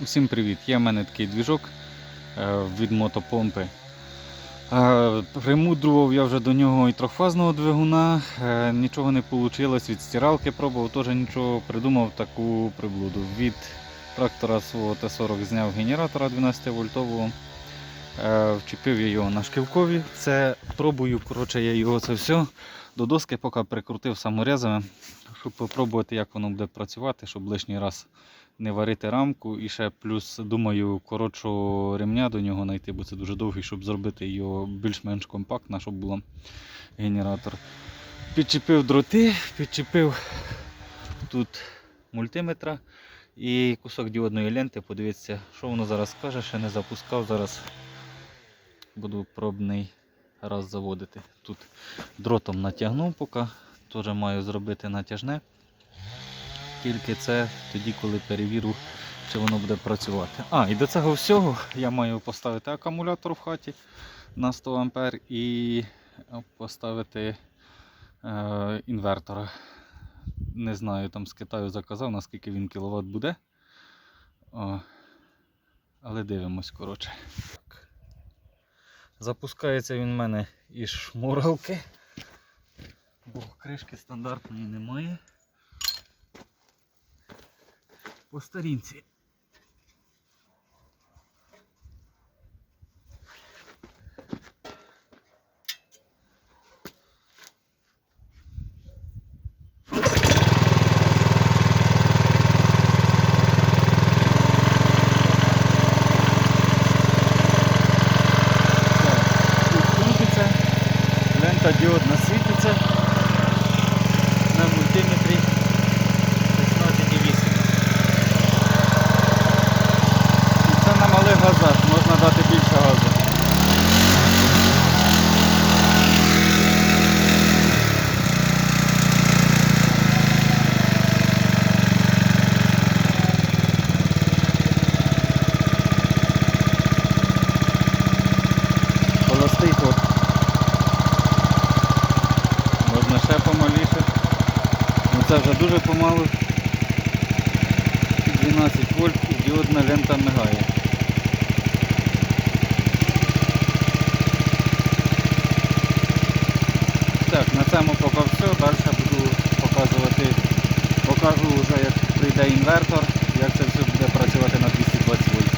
Усім привіт! Є в мене такий двіжок е, від мотопомпи. Е, Примудрував я вже до нього і трьохфазного двигуна, е, нічого не вийшло, від стиралки пробував, теж нічого придумав таку приблуду. Від трактора свого Т-40 зняв генератора 12 вольтового, е, вчепив я його на шківкові. Це пробую, коротше, я його це все до доски поки прикрутив саморезами, щоб спробувати, як воно буде працювати, щоб лишній раз не варити рамку. І ще плюс думаю коротшого ремня до нього знайти, бо це дуже довгий, щоб зробити його більш-менш компактно, щоб було генератор. Підчепив дроти, підчепив тут мультиметра і кусок діодної ленти. Подивіться, що воно зараз каже, ще не запускав. Зараз буду пробний раз заводити. Тут дротом натягнув поки, теж маю зробити натяжне. Тільки це тоді, коли перевірю, чи воно буде працювати. А, і до цього всього я маю поставити акумулятор в хаті на 100 А і поставити е, інвертора. Не знаю, там з Китаю заказав, наскільки він кіловат буде. О, але дивимось, коротше. Запускається він в мене із шмуралки, бо кришки стандартної немає по старінці. Тут крутиться, лента діодна світиться на мультиметрі 16,8. І це на малих газах, можна дати більше газу. Це дуже помалу. 12 вольт і діодна лента мигає. Так, на цьому поки все. Далі буду показувати, покажу вже як прийде інвертор, як це все буде працювати на 220 вольт.